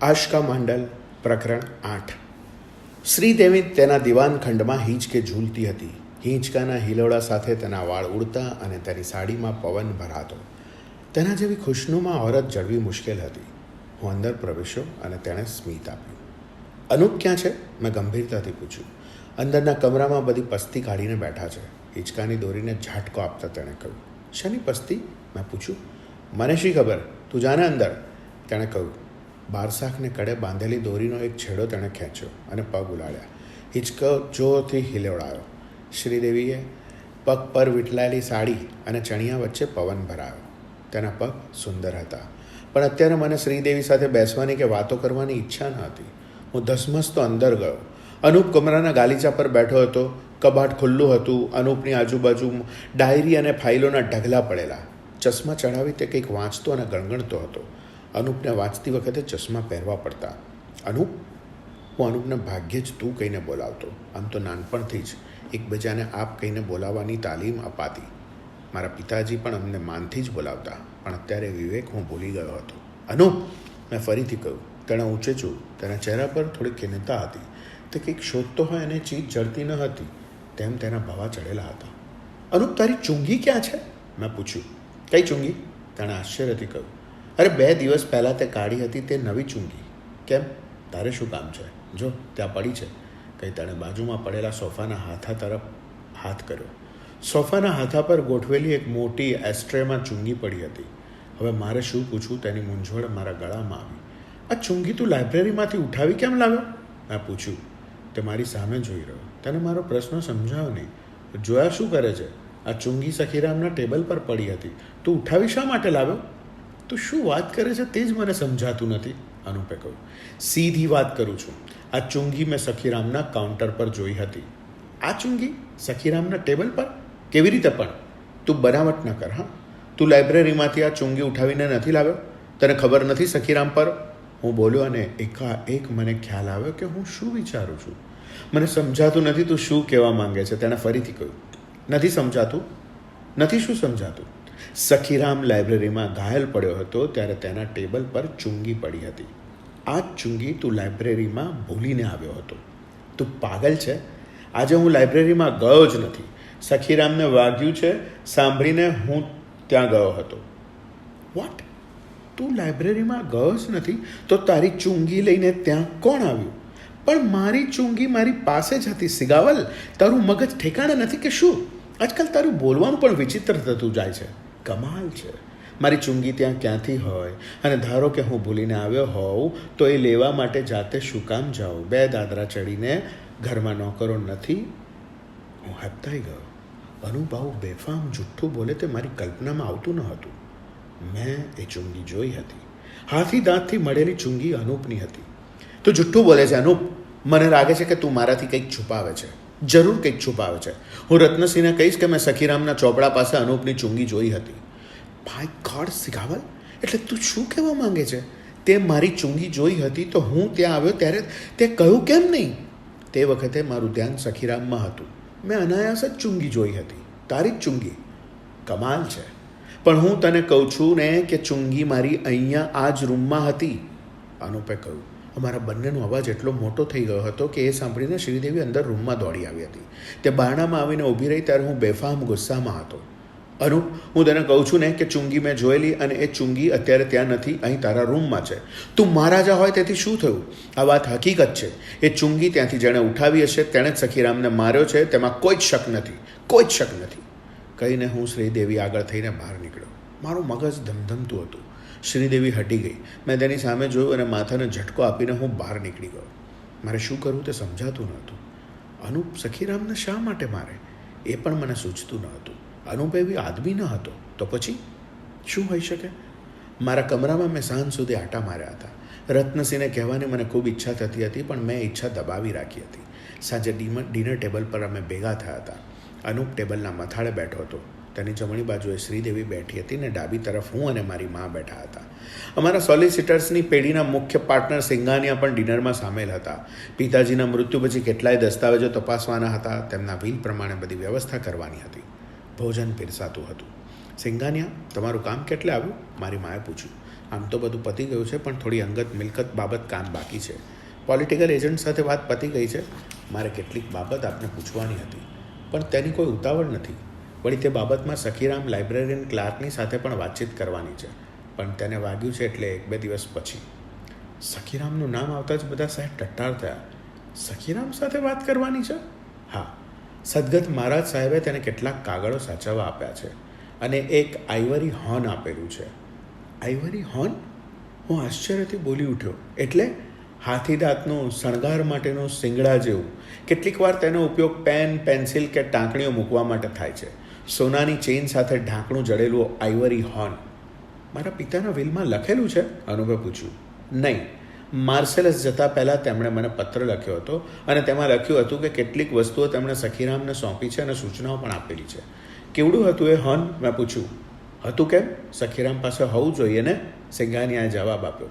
આશકા મંડલ, પ્રકરણ આઠ. શ્રીદેવી તેના દિવાન ખંડમાં હિંચકે ઝૂલતી હતી. હિંચકાના હિલોળા સાથે તેના વાળ ઉડતા અને તેની સાડીમાં પવન ભરાતો. તેના જેવી ખુશનુમાં ઓરત જળવી મુશ્કેલ હતી. હું અંદર પ્રવેશ્યો અને તેણે સ્મિત આપ્યું. અનુપ ક્યાં છે? મેં ગંભીરતાથી પૂછ્યું. અંદરના કમરામાં બધી પસ્તી કાઢીને બેઠા છે. હિંચકાની દોરીને ઝાટકો આપતા તેણે કહ્યું. શેની પસ્તી? મેં પૂછ્યું. મને શી ખબર? તું જાને અંદર? તેણે કહ્યું. બારસાખને કડે બાંધેલી દોરીનો એક છેડો તેણે ખેંચ્યો અને પગ ઉલાળ્યા. હિંચકો જોરથી હિલેવડાયો. શ્રીદેવીએ પગ પર વીંટલાયેલી સાડી અને ચણિયા વચ્ચે પવન ભરાયો. તેના પગ સુંદર હતા. પણ અત્યારે મને શ્રીદેવી સાથે બેસવાની કે વાતો કરવાની ઈચ્છા ન હતી. હું ધસમસતો અંદર ગયો. અનૂપ કમરાના ગાલીચા પર બેઠો હતો. કબાટ ખુલ્લું હતું. અનૂપની આજુબાજુ ડાયરી અને ફાઇલોના ઢગલા પડેલા. ચશ્મા ચડાવી તે કંઈક વાંચતો અને ગણગણતો હતો. અનુપને વાંચતી વખતે ચશ્મા પહેરવા પડતા. અનુપ, હું અનુપને ભાગ્યે જ તું કહીને બોલાવતો. આમ તો નાનપણથી જ એકબીજાને આપ કહીને બોલાવવાની તાલીમ અપાતી. મારા પિતાજી પણ અમને માનથી જ બોલાવતા, પણ અત્યારે વિવેક હું ભૂલી ગયો હતો. અનુપ, મેં ફરીથી કહ્યું, તેણે ઊંચે છું. તેના ચહેરા પર થોડી ખિન્નતા હતી. તે કંઈક શોધતો હોય અને ચીજ જડતી ન હતી. તેમ તેના ભાવા ચડેલા હતા. અનુપ, તારી ચુંગી ક્યાં છે? મેં પૂછ્યું. કઈ ચુંગી? તેણે આશ્ચર્યથી કહ્યું. અરે બે દિવસ પહેલાં તે કાઢી હતી તે નવી ચૂંગી. કેમ? તારે શું કામ છે? જો, ત્યાં પડી છે. કંઈ તેણે બાજુમાં પડેલા સોફાના હાથા તરફ હાથ કર્યો. સોફાના હાથા પર ગોઠવેલી એક મોટી એસ્ટ્રેમાં ચુંગી પડી હતી. હવે મારે શું પૂછવું? તેની મૂંઝવણ મારા ગળામાં આવી. આ ચુંગી તું લાઇબ્રેરીમાંથી ઉઠાવી કેમ લાવ્યો? મેં પૂછ્યું. તે મારી સામે જોઈ રહ્યો. તને મારો પ્રશ્ન સમજાયો નહીં. જોયા શું કરે છે? આ ચુંગી સખીરામના ટેબલ પર પડી હતી. તું ઉઠાવી શા માટે લાવ્યો? તું શું વાત કરે છે તે જ મને સમજાતું નથી, અનુપે કહ્યું. સીધી વાત કરું છું. આ ચુંગી મેં સખીરામના કાઉન્ટર પર જોઈ હતી. આ ચુંગી સખીરામના ટેબલ પર? કેવી રીતે પણ? તું બનાવટ ન કર, હા? તું લાઇબ્રેરીમાંથી આ ચુંગી ઉઠાવીને નથી લાવ્યો? તને ખબર નથી સખીરામ પર? હું બોલ્યો અને એકાએક મને ખ્યાલ આવ્યો કે હું શું વિચારું છું. મને સમજાતું નથી તું શું કહેવા માંગે છે, તેણે ફરીથી કહ્યું. નથી સમજાતું? નથી શું સમજાતું? સખીરામ લાઇબ્રેરીમાં ઘાયલ પડ્યો હતો ત્યારે તેના ટેબલ પર ચુંગી પડી હતી. આ ચુંગી તું લાઇબ્રેરીમાં ભૂલીને આવ્યો હતો. તું પાગલ છે? આજે હું લાઇબ્રેરીમાં ગયો જ નથી. સખીરામને વાગ્યું છે, સાંભળીને હું ત્યાં ગયો હતો. વોટ તું લાઇબ્રેરીમાં ગયો જ નથી? તો તારી ચુંગી લઈને ત્યાં કોણ આવ્યું? પણ મારી ચુંગી મારી પાસે જ હતી, સિગાવલ. તારું મગજ ઠેકાણે નથી કે શું? આજકાલ તારું બોલવાનું પણ વિચિત્ર થતું જાય છે. કમાલ છે. મારી ચુંગી ત્યાં ક્યાંથી હોય? અને ધારો કે હું ભૂલીને આવ્યો હોઉં, તો એ લેવા માટે જાતે શું કામ જાઉં? બે દાદરા ચડીને ઘરમાં નોકરો નથી? હું હપતાઈ ગયો. અનુભાવ બેફામ જુઠ્ઠું બોલે તે મારી કલ્પનામાં આવતું ન હતું. મેં એ ચુંગી જોઈ હતી. હાથી દાંતથી મળેલી ચુંગી અનૂપની હતી. તું જુઠ્ઠું બોલે છે અનૂપ. મને લાગે છે કે તું મારાથી કંઈક છુપાવે છે. જરૂર કંઈક છુપાવે છે. હું રત્નસિંહને કહીશ કે મેં સખીરામના ચોપડા પાસે અનુપની ચુંગી જોઈ હતી. ભાઈ ગોડ સિગાવલ? એટલે તું શું કહેવા માંગે છે? તે મારી ચુંગી જોઈ હતી તો હું ત્યાં આવ્યો ત્યારે તે કહ્યું કેમ નહીં? તે વખતે મારું ધ્યાન સખીરામમાં હતું. મેં અનાયાસ જ ચુંગી જોઈ હતી. તારી જ ચુંગી? કમાલ છે. પણ હું તને કહું છું ને કે ચુંગી મારી અહીંયા આ જ રૂમમાં હતી, અનુપે કહ્યું. અમારા બંનેનો અવાજ એટલો મોટો થઈ ગયો હતો કે એ સાંભળીને શ્રીદેવી અંદર રૂમમાં દોડી આવી હતી. તે બારણામાં આવીને ઊભી રહી ત્યારે હું બેફામ ગુસ્સામાં હતો. અનુપ હું તને કહું છું ને કે ચુંગી મેં જોયેલી અને એ ચુંગી અત્યારે ત્યાં નથી, અહીં તારા રૂમમાં છે. તું મહારાજા હોય તેથી શું થયું? આ વાત હકીકત છે. એ ચુંગી ત્યાંથી જેણે ઉઠાવી હશે, તેણે જ સખીરામને માર્યો છે, તેમાં કોઈ જ શક નથી, કોઈ જ શક નથી. કહીને હું શ્રીદેવી આગળ થઈને બહાર નીકળ્યો. મારું મગજ ધમધમતું હતું. શ્રીદેવી હટી ગઈ. મેં તેની સામે જોયું અને માથાને ઝટકો આપીને હું બહાર નીકળી ગયો. મારે શું કરવું તે સમજાતું નહોતું. અનુપ સખીરામને શા માટે મારે? એ પણ મને સૂચતું ન હતું અનુપ એવી આદમી ન હતો. તો પછી? શું હોઈ શકે? મારા કમરામાં મેં સાંજ સુધી આટા માર્યા હતા. રત્નસિંહને કહેવાની મને ખૂબ ઈચ્છા થતી હતી, પણ મેં ઈચ્છા દબાવી રાખી હતી. સાંજે ડિનર ટેબલ પર અમે ભેગા થયા હતા. અનુપ ટેબલના મથાળે બેઠો હતો. તેની જમણી બાજુએ શ્રીદેવી બેઠી હતી ને ડાબી તરફ હું અને મારી મા બેઠા હતા. અમારા સોલિસિટર્સની પેઢીના મુખ્ય પાર્ટનર સિંઘાનિયા પણ ડિનરમાં સામેલ હતા. પિતાજીના મૃત્યુ પછી કેટલાય દસ્તાવેજો તપાસવાના હતા. તેમના વિલ પ્રમાણે બધી વ્યવસ્થા કરવાની હતી. ભોજન પીરસાતું હતું. સિંઘાનિયા તમારું કામ કેટલે આવ્યું? મારી માએ પૂછ્યું. આમ તો બધું પતી ગયું છે, પણ થોડી અંગત મિલકત બાબત કામ બાકી છે. પોલિટિકલ એજન્ટ સાથે વાત પતી ગઈ છે. મારે કેટલીક બાબત આપને પૂછવાની હતી. પણ તેની કોઈ ઉતાવળ નથી. વળી તે બાબતમાં સખીરામ લાઇબ્રેરિયન ક્લાર્કની સાથે પણ વાતચીત કરવાની છે. પણ તેને વાગ્યું છે એટલે એક બે દિવસ પછી. સખીરામનું નામ આવતા જ બધા સાહેબ ટટ્ટાર થયા. સખીરામ સાથે વાત કરવાની છે? હા. સદગત મહારાજ સાહેબે તેને કેટલાક કાગળો સાચવવા આપ્યા છે અને એક આઈવરી હોર્ન આપેલું છે. Ivory horn? હું આશ્ચર્યથી બોલી ઉઠ્યો. એટલે? હાથી દાંતનો શણગાર માટેનું સિંગડા જેવું. કેટલીક વાર તેનો ઉપયોગ પેન, પેન્સિલ કે ટાંકણીઓ મૂકવા માટે થાય છે. સોનાની ચેઇન સાથે ઢાંકણું જડેલું આઈવરી હોર્ન મારા પિતાના વિલમાં લખેલું છે? અનુભવે પૂછ્યું. નહીં. માર્સેલસ જતા પહેલાં તેમણે મને પત્ર લખ્યો હતો અને તેમાં લખ્યું હતું કે કેટલીક વસ્તુઓ તેમણે સખીરામને સોંપી છે અને સૂચનાઓ પણ આપેલી છે. કેવડું હતું એ હોર્ન મેં પૂછ્યું. હતું કેમ? સખીરામ પાસે હોવું જોઈએ ને? સિંઘાનિયાએ જવાબ આપ્યો.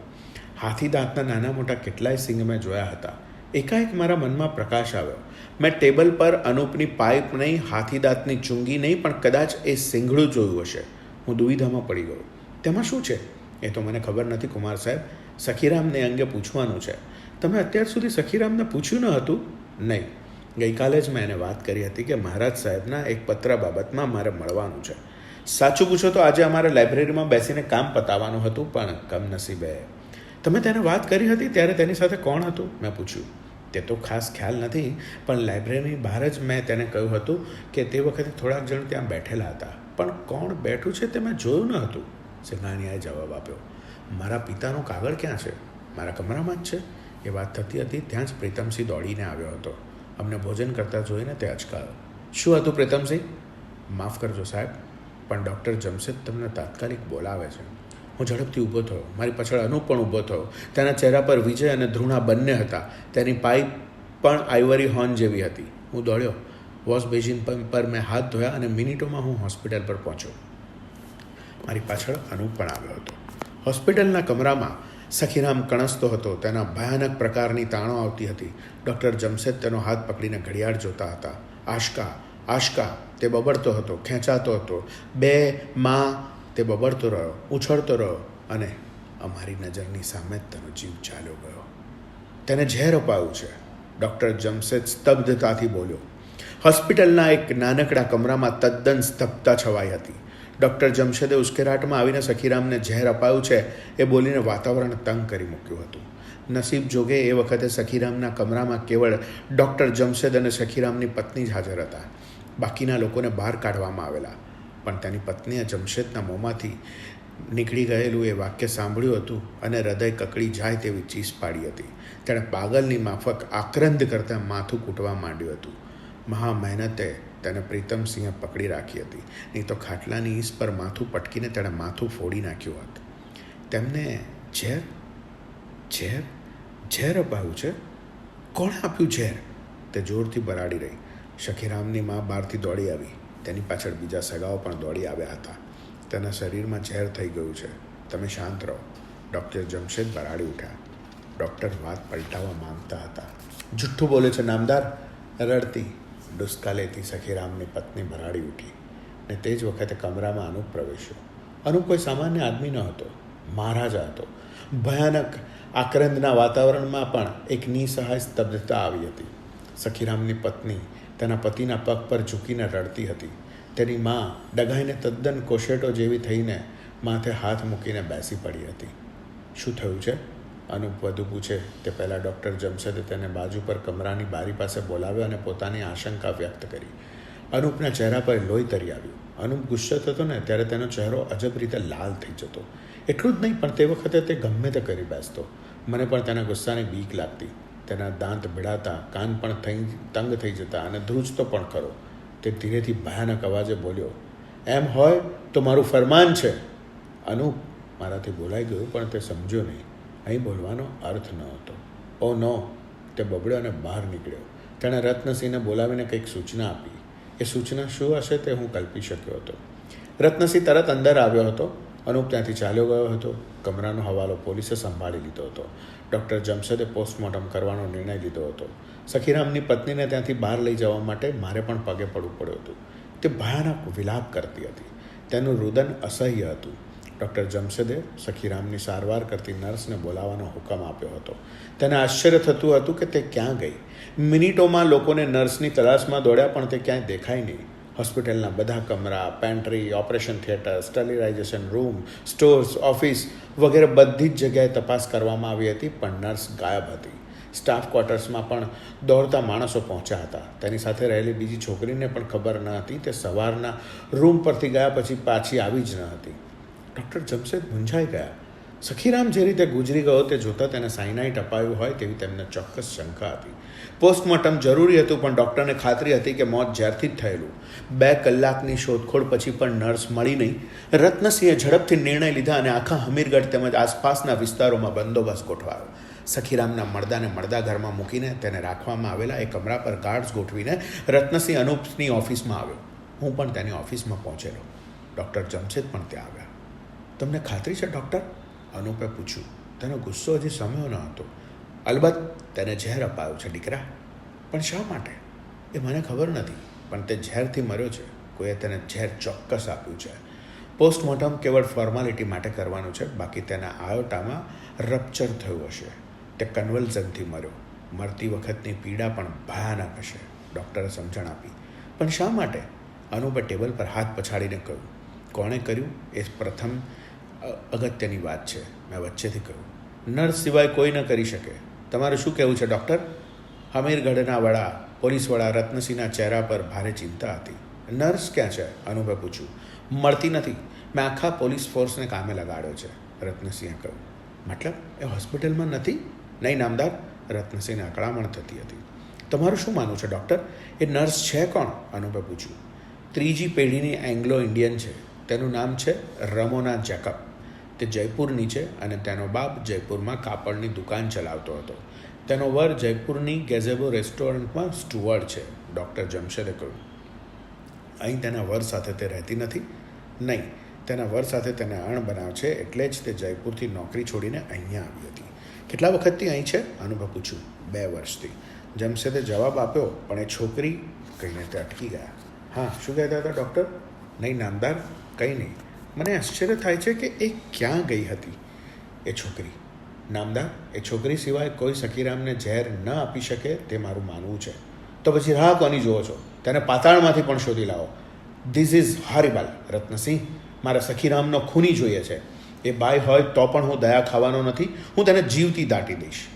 હાથી દાંતના નાના મોટા કેટલાય સિંગ મેં જોયા હતા. એકાએક મારા મનમાં પ્રકાશ આવ્યો. મેં ટેબલ પર અનુપની પાઇપ નહીં, હાથી દાંતની ચૂંગી નહીં, પણ કદાચ એ સિંગડું જોયું હશે. હું દુવિધામાં પડી ગયો. તેમાં શું છે? એ તો મને ખબર નથી, કુમાર સાહેબ. સખીરામને અંગે પૂછવાનું છે. તમે અત્યાર સુધી સખીરામને પૂછ્યું ન હતું? નહીં. ગઈકાલે જ મેં એને વાત કરી હતી કે મહારાજ સાહેબના એક પત્ર બાબતમાં મારે મળવાનું છે. સાચું પૂછો તો આજે અમારે લાઇબ્રેરીમાં બેસીને કામ પતાવવાનું હતું, પણ કમનસીબે. તમે તેને વાત કરી હતી ત્યારે તેની સાથે કોણ હતું? મેં પૂછ્યું. તે તો ખાસ ખ્યાલ નથી, પણ લાઇબ્રેરીની બહાર જ મેં તેને કહ્યું હતું કે તે વખતે થોડાક જણ ત્યાં બેઠેલા હતા. પણ કોણ બેઠું છે તે મેં જોયું ન હતું. સિંઘાનિયાએ જવાબ આપ્યો, મારા પિતાનો કાગળ ક્યાં છે? મારા કમરામાં જ છે. એ વાત થતી હતી, ત્યાં જ પ્રીતમસિંહ દોડીને આવ્યો હતો. અમને ભોજન કરતા જોઈને તે અચકાયો. શું હતું પ્રીતમસિંહ? માફ કરજો સાહેબ, પણ ડૉક્ટર જમશેદ તમને તાત્કાલિક બોલાવે છે. હું ઝડપથી ઊભો થયો. મારી પાછળ અનુપ પણ ઊભો થયો. તેના ચહેરા પર વિજય અને ધ્રુણા બંને હતા. તેની પાઇપ પણ આઈવરી હોર્ન જેવી હતી. હું દોડ્યો. વોશ બેઝિન પર મેં હાથ ધોયા અને મિનિટોમાં હું હોસ્પિટલ પર પહોંચ્યો. મારી પાછળ અનુપ પણ આવ્યો હતો. હોસ્પિટલના કમરામાં સખીરામ કણસતો હતો. તેના ભયાનક પ્રકારની તાણો આવતી હતી. ડૉક્ટર જમશેદ તેનો હાથ પકડીને ઘડિયાળ જોતા હતા. આશકા આશકા, તે બબડતો હતો, ખેંચાતો હતો. બે માં તે બબડતો રહ્યો, ઉછળતો રહ્યો અને અમારી નજરની સામે તેનો જીવ ચાલ્યો ગયો. તેને ઝેર અપાયું છે. ડૉક્ટર જમશેદ સ્તબ્ધતાથી બોલ્યો, હોસ્પિટલના એક નાનકડા કમરામાં તદ્દન સ્તબ્ધતા છવાઈ હતી. ડૉક્ટર જમશેદે ઉશ્કેરાટમાં આવીને સખીરામને ઝેર અપાયું છે એ બોલીને વાતાવરણ તંગ કરી મૂક્યું હતું. નસીબ જોગે એ વખતે સખીરામના કમરામાં કેવળ ડૉક્ટર જમશેદ અને સખીરામની પત્ની જ હાજર હતા. બાકીના લોકોને બહાર કાઢવામાં આવેલા. પણ તેની પત્નીએ જમશેદના મોંમાંથી નીકળી ગયેલું એ વાક્ય સાંભળ્યું હતું અને હૃદય કકડી જાય તેવી ચીસ પાડી હતી. તેણે પાગલની માફક આક્રંદ કરતાં માથું કૂટવા માંડ્યું હતું. મહા મહેનતે તેને પ્રીતમસિંહે પકડી રાખી હતી. નહીં તો ખાટલાની ઈસ પર માથું પટકીને તેણે માથું ફોડી નાખ્યું હતું. તેમને ઝેર ઝેર ઝેર અપાયું છે? કોણે આપ્યું ઝેર? તે જોરથી બરાડી રહી. શખીરામની મા બહારથી દોડી આવી. તેની પાછળ બીજા સગાઓ પણ દોડી આવ્યા હતા. તેના શરીરમાં ઝેર થઈ ગયું છે. તમે શાંત રહો. ડૉક્ટર જમશેદ બરાડી ઉઠ્યા. ડૉક્ટર વાત પલટાવવા માંગતા હતા. જુઠ્ઠું બોલે છે નામદાર? રડતી ડુસ્કા સખીરામની પત્ની ભરાડી ઉઠી ને તે જ વખતે કમરામાં અનુપ પ્રવેશ્યો. અનુપ કોઈ સામાન્ય આદમી ન હતો મહારાજા હતો. ભયાનક આક્રંદના વાતાવરણમાં પણ એક નિસહાય સ્તબ્ધતા આવી હતી. સખીરામની પત્ની તેના પતિના પગ પર ઝૂકીને રડતી હતી. તેની મા ડગાઈને તદ્દન કોશેટો જેવી થઈને માથે હાથ મૂકીને બેસી પડી હતી. શું થયું છે? અનુપ વધુ પૂછે. તે પહેલાં ડૉક્ટર જમશેદે તેને બાજુ પર કમરાની બારી પાસે બોલાવ્યો અને પોતાની આશંકા વ્યક્ત કરી. અનુપના ચહેરા પર લોહી તરી આવ્યું. અનુપ ગુસ્સે થતો ને ત્યારે તેનો ચહેરો અજબ રીતે લાલ થઈ જતો. એટલું જ નહીં, પણ તે વખતે તે ગમે તે કરી બેસતો. મને પણ તેના ગુસ્સાની બીક લાગતી. તેના દાંત ભીડાતા કાન પણ થઈ, તંગ થઈ જતા અને ધ્રુજતો પણ ખરો. તે ધીરેથી ભયાનક અવાજે બોલ્યો, એમ હોય તો મારું ફરમાન છે. અનુપ મારાથી બોલાઈ ગયું, પણ તે સમજ્યો નહીં. અહીં બોલવાનો અર્થ ન હતો. ઓ નો, તે બબડ્યો અને બહાર નીકળ્યો. તેણે રત્નસિંહને બોલાવીને કંઈક સૂચના આપી. એ સૂચના શું હશે તે હું કલ્પી શક્યો હતો. રત્નસિંહ તરત અંદર આવ્યો હતો. અનુપ ત્યાંથી ચાલ્યો ગયો હતો. કમરાનો હવાલો પોલીસે સંભાળી લીધો હતો. ડૉક્ટર જમશેદે પોસ્ટમોર્ટમ કરવાનો નિર્ણય લીધો હતો. સખીરામની પત્નીને ત્યાંથી બહાર લઈ જવા માટે મારે પણ પગે પડવું પડ્યું હતું. તે ભયાનક વિલાપ કરતી હતી. તેનું રુદન અસહ્ય હતું. ડૉક્ટર જમશેદે સખીરામની સારવાર કરતી નર્સને બોલાવવાનો હુકમ આપ્યો હતો. તેને આશ્ચર્ય થતું હતું કે તે ક્યાં ગઈ? મિનિટોમાં લોકોને નર્સની તલાશમાં દોડ્યા પણ તે ક્યાંય દેખાય નહીં. હોસ્પિટલના બધા કમરા, pantry, operation theatre, sterilisation room, stores, office વગેરે બધી જ જગ્યાએ તપાસ કરવામાં આવી હતી, પણ નર્સ ગાયબ હતી. સ્ટાફ ક્વાર્ટર્સમાં પણ દોડતા માણસો પહોંચ્યા હતા. તેની સાથે રહેલી બીજી છોકરીને પણ ખબર ન હતી તે સવારના રૂમ પરથી ગયા પછી પાછી આવી જ ન હતી. ડૉક્ટર જમશેદ મૂંઝાઈ ગયા. સખીરામ જે રીતે ગુજરી ગયો તે જોતાં તેને સાઇનાઇટ અપાયું હોય તેવી તેમને ચોક્કસ શંકા હતી. પોસ્ટમોર્ટમ જરૂરી હતું, પણ ડૉક્ટરને ખાતરી હતી કે મોત ઝેરથી જ થયેલું. બે કલાકની શોધખોળ પછી પણ નર્સ મળી નહીં. રત્નસિંહે ઝડપથી નિર્ણય લીધા અને આખા હમીરગઢ તેમજ આસપાસના વિસ્તારોમાં બંદોબસ્ત ગોઠવાયો. સખીરામના મળદાને મળદા ઘરમાં મૂકીને તેને રાખવામાં આવેલા એ કમરા પર ગાર્ડ્સ ગોઠવીને રત્નસિંહ અનુપની ઓફિસમાં આવ્યો. હું પણ તેની ઓફિસમાં પહોંચેલો. ડૉક્ટર જમશેદ પણ ત્યાં આવ્યા. તમને ખાતરી છે, ડૉક્ટર? અનુપે પૂછ્યું, તેનો ગુસ્સો હજી સમ્યો ન હતો? અલબત્ત, તેને ઝેર અપાયું છે, દીકરા. પણ શા માટે? એ મને ખબર નથી, પણ તે ઝેરથી મર્યો છે. કોઈએ તેને ઝેર ચોક્કસ આપ્યું છે. પોસ્ટમોર્ટમ કેવળ ફોર્માલિટી માટે કરવાનું છે, બાકી તેના આયોટામાં રપ્ચર થયું હશે. તે કન્વલ્ઝનથી મર્યો. મરતી વખતની પીડા પણ ભયાનક હશે, ડૉક્ટરે સમજણ આપી. પણ શા માટે? અનુપે ટેબલ પર હાથ પછાડીને કહ્યું, કોણે કર્યું? એ પ્રથમ અગત્યની વાત છે. મેં વચ્ચેથી કહ્યું. નર્સ સિવાય કોઈ ન કરી શકે. તમારું શું કહેવું છે, ડૉક્ટર? હમીરગઢના વડા પોલીસ વડા રત્નસિંહના ચહેરા પર ભારે ચિંતા હતી. નર્સ ક્યાં છે? અનુભવે પૂછ્યું. મળતી નથી. મેં આખા પોલીસ ફોર્સને કામે લગાડ્યો છે, રત્નસિંહે કહ્યું. મતલબ એ હોસ્પિટલમાં નથી? નહીં, નામદાર, રત્નસિંહને અકળામણ થતી હતી. તમારું શું માનવું છે, ડૉક્ટર? એ નર્સ છે કોણ? અનુભવે પૂછ્યું. ત્રીજી પેઢીની એંગ્લો ઇન્ડિયન છે. તેનું નામ છે રમોના જેકબ. તે જયપુરની છે અને તેનો બાપ જયપુરમાં કાપડની દુકાન ચલાવતો હતો. તેનો વર જયપુરની ગેઝેબો રેસ્ટોરન્ટમાં સ્ટુઅર્ડ છે, ડૉક્ટર જમશેદે કહ્યું. અહીં તેના વર સાથે તે રહેતી નથી? નહીં, તેના વર સાથે તેને અણ બનાવ છે એટલે જ તે જયપુરથી નોકરી છોડીને અહીંયા આવી હતી. કેટલા વખતથી અહીં છે? અનુભવ પૂછ્યું. બે વર્ષથી. જમશેદે જવાબ આપ્યો, પણ એ છોકરી, કહીને તે અટકી ગયા. હા, શું કહેતા હતા, ડૉક્ટર? નહીં, નામદાર, કંઈ નહીં. મને આશ્ચર્ય થાય છે કે એ ક્યાં ગઈ હતી? એ છોકરી. નામદાર, એ છોકરી સિવાય કોઈ સખીરામને ઝેર ન આપી શકે તે મારું માનવું છે. તો પછી રાહ કોની જુઓ છો? તેને પાતાળમાંથી પણ શોધી લાવો. This is horrible Ratansinh. મારા સખીરામનો ખૂની જોઈએ છે. એ બાય હોય તો પણ હું દયા ખાવાનો નથી. હું તેને જીવતી દાટી દઈશ.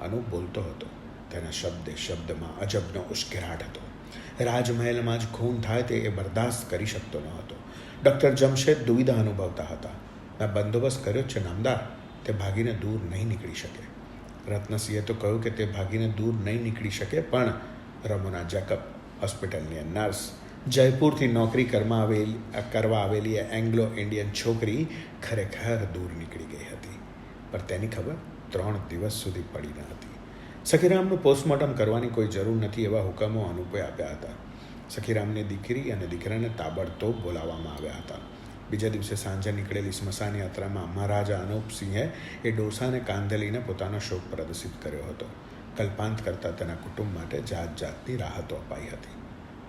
અનુ બોલતો હતો. તેના શબ્દે શબ્દમાં અજબનો ઉશ્કેરાટ હતો. રાજમહેલમાં જ ખૂન થાય તે એ બરદાસ્ત કરી શકતો ન હતો. ડૉક્ટર જમશેદ દુવિધા અનુભવતા હતા. ના બંદોબસ્ત કર્યો છે નામદાર. તે ભાગીને દૂર નહીં નીકળી શકે. રત્નસિંહે તો કહ્યું કે તે ભાગીને દૂર નહીં નીકળી શકે, પણ રમોના જેકબ, હોસ્પિટલની નર્સ, જયપુરથી નોકરી કરવા આવેલી કરવા આવેલી એંગ્લો ઇન્ડિયન છોકરી ખરેખર દૂર નીકળી ગઈ હતી. પણ તેની ખબર ત્રણ દિવસ સુધી પડી ન હતી. સખીરામનું પોસ્ટમોર્ટમ કરવાની કોઈ જરૂર નથી એવા હુકમો અનુપે આપ્યા હતા. સખીરામની દીકરી અને દીકરાને તાબડતોબ બોલાવવામાં આવ્યા હતા. બીજા દિવસે સાંજે નીકળેલી સ્મશાન યાત્રામાં મહારાજા અનુપસિંહે એ ડોસાને કાંધે પોતાનો શોક પ્રદર્શિત કર્યો હતો. કલ્પાંત કરતાં તેના કુટુંબ માટે જાત જાતની રાહતો અપાઈ હતી.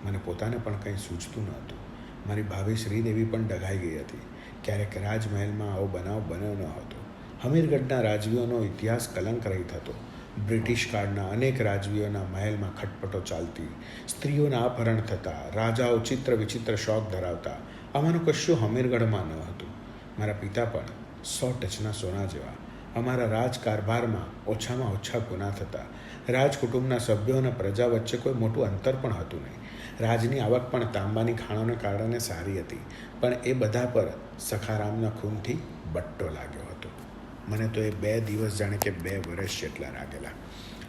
મને પોતાને પણ કંઈ સૂચતું ન હતું મારી ભાવિ શ્રીદેવી પણ ડઘાઈ ગઈ હતી. ક્યારેક રાજમહેલમાં આવો બનાવ બન્યો ન હતો. હમીરગઢના રાજવીઓનો ઇતિહાસ કલંક રહિત હતો. બ્રિટિશ કાળના અનેક રાજવીઓના મહેલમાં ખટપટો ચાલતી, સ્ત્રીઓના અપહરણ થતા, રાજાઓ ચિત્ર વિચિત્ર શોખ ધરાવતા આમાંનું કશું હમીરગઢમાં ન હતું. મારા પિતા પણ સો ટચના સોના જેવા અમારા રાજકારભારમાં ઓછામાં ઓછા ગુના થતા. રાજકુટુંબના સભ્યો અને પ્રજા વચ્ચે કોઈ મોટું અંતર પણ હતું નહીં. રાજની આવક પણ તાંબાની ખાણોને કારણે સારી હતી, પણ એ બધા પર સખારામના ખૂનથી બટ્ટો લાગ્યો. મને તો એ બે દિવસ જાણે કે બે વર્ષ જેટલા લાગેલા.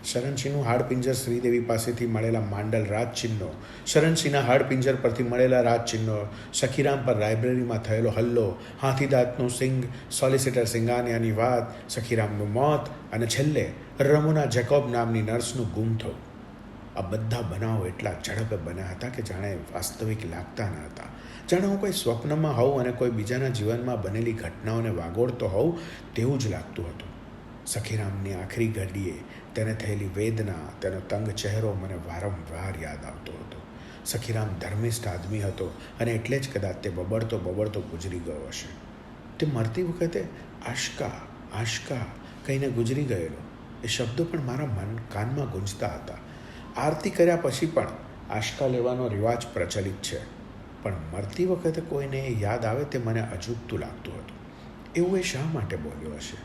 શરણસિંહનું હાડપિંજર શ્રીદેવી પાસેથી મળેલા માંડલ રાજચિહ્નો, શરણસિંહના હાડપિંજર પરથી મળેલા રાજચિહ્નો, સખીરામ પર લાઇબ્રેરીમાં થયેલો હલ્લો, હાથીદાંતનું સિંગ, સોલિસિટર સિંગાનિયાની વાત, સખીરામનું મોત અને છેલ્લે રમુના જેકોબ નામની નર્સનું ગુમ થવું. આ બધા બનાવો એટલા ઝડપે બન્યા હતા કે જાણે વાસ્તવિક લાગતા ન હતા. જાણે હું કોઈ સ્વપ્નમાં હોઉં અને કોઈ બીજાના જીવનમાં બનેલી ઘટનાઓને વાગોળતો હોઉં તેવું જ લાગતું હતું. સખીરામની આખરી ઘડીએ તેને થયેલી વેદના, તેનો તંગ ચહેરો મને વારંવાર યાદ આવતો હતો. સખીરામ ધર્મિષ્ઠ આદમી હતો અને એટલે જ કદાચ તે બબડતો બબડતો ગુજરી ગયો હશે. તે મરતી વખતે આશકા આશકા કહીને ગુજરી ગયેલો. એ શબ્દો પણ મારા મન કાનમાં ગુંજતા હતા. આરતી કર્યા પછી પણ આશકા લેવાનો રિવાજ પ્રચલિત છે. પણ મરતી વખતે કોઈને યાદ આવે તે મને અજુગતું લાગતું હતું. એવું એ શા માટે બોલ્યો હશે?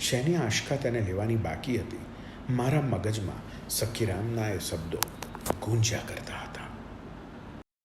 શેની આશકા તેને લેવાની બાકી હતી? મારા મગજમાં સખીરામના એ શબ્દો ગુંજ્યા કરતા